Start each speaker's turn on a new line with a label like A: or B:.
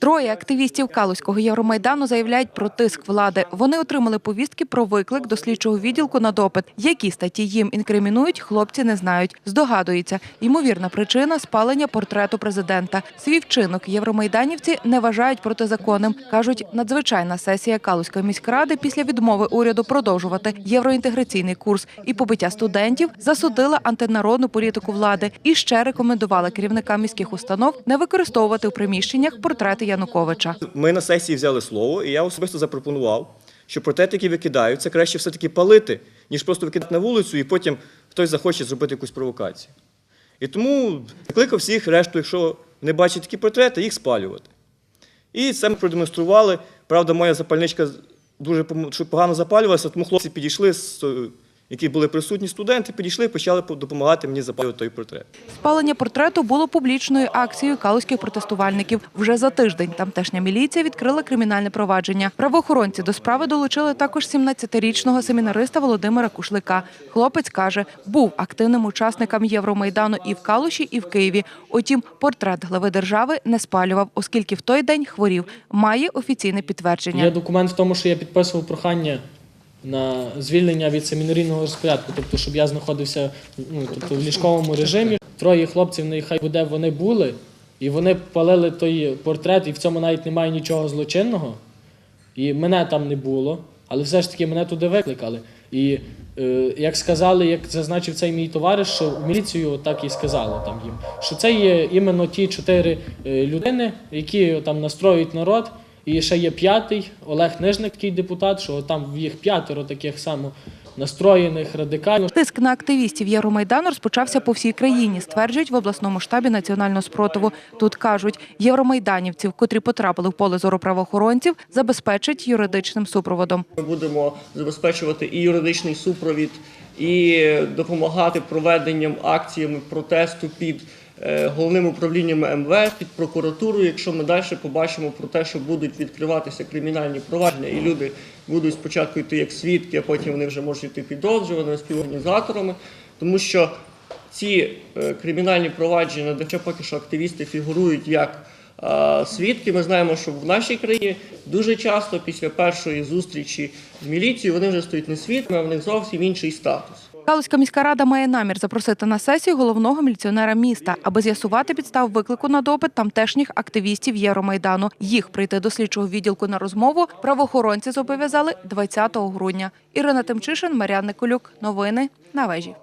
A: Троє активістів Калузького Євромайдану заявляють про тиск влади. Вони отримали повістки про виклик до слідчого відділку на допит. Які статті їм інкримінують, хлопці не знають. Здогадуються, ймовірна причина спалення портрету президента. Свій вчинок євромайданівці не вважають протизаконним. кажуть, надзвичайна сесія Калузької міськради після відмови уряду продовжувати євроінтеграційний курс і побиття студентів засудила антинародну політику влади і ще рекомендувала керівникам міських установ не використовувати у приміщеннях портрети Януковича.
B: Ми на сесії взяли слово, і я особисто запропонував, що портрети, які викидають, це краще все-таки палити, ніж просто викидати на вулицю, і потім хтось захоче зробити якусь провокацію. І тому закликав всіх решту, якщо не бачать такі портрети, їх спалювати. І це ми продемонстрували. Правда, моя запальничка дуже погано запалювалася, тому хлопці підійшли, з, які були присутні студенти, підійшли і почали допомагати мені запалювати той портрет.
A: Спалення портрету було публічною акцією калузьких протестувальників. Вже за тиждень тамтешня міліція відкрила кримінальне провадження. Правоохоронці до справи долучили також 17-річного семінариста Володимира Кушлика. Хлопець каже, був активним учасником Євромайдану і в Калуші, і в Києві. Утім, портрет глави держави не спалював, оскільки в той день хворів. Має офіційне підтвердження.
C: Є документ в тому, що я підписував прохання на звільнення від семінарійного розпорядку, тобто, щоб я знаходився ну, тобто, в ліжковому режимі. Троє хлопців, нехай буде вони були, і вони палили той портрет, і в цьому навіть немає нічого злочинного. І мене там не було, але все ж таки мене туди викликали. І е, як сказали, як зазначив цей мій товариш, що в міліцію так і сказали там їм, що це є іменно ті чотири е, людини, які там настроюють народ. І ще є п'ятий Олег Нижник, такий депутат, що там їх п'ятеро таких само настроєних, радикальних.
A: Тиск на активістів Євромайдану розпочався по всій країні, стверджують в обласному штабі національного спротиву. Тут кажуть, євромайданівців, котрі потрапили в поле зору правоохоронців, забезпечать юридичним супроводом.
D: Ми будемо забезпечувати і юридичний супровід, і допомагати проведенням акціями протесту під головним управлінням МВС, під прокуратурою. Якщо ми далі побачимо про те, що будуть відкриватися кримінальні провадження, і люди будуть спочатку йти як свідки, а потім вони вже можуть йти підозрюваними співорганізаторами, тому що ці е, кримінальні провадження, де поки що активісти фігурують як е, свідки. Ми знаємо, що в нашій країні дуже часто після першої зустрічі з міліцією вони вже стають не свідками, а в них зовсім інший статус.
A: Калузька міська рада має намір запросити на сесію головного міліціонера міста, аби з'ясувати підстав виклику на допит тамтешніх активістів Євромайдану. Їх прийти до слідчого відділку на розмову правоохоронці зобов'язали 20 грудня. Ірина Тимчишин, Маріан Николюк. Новини на вежі.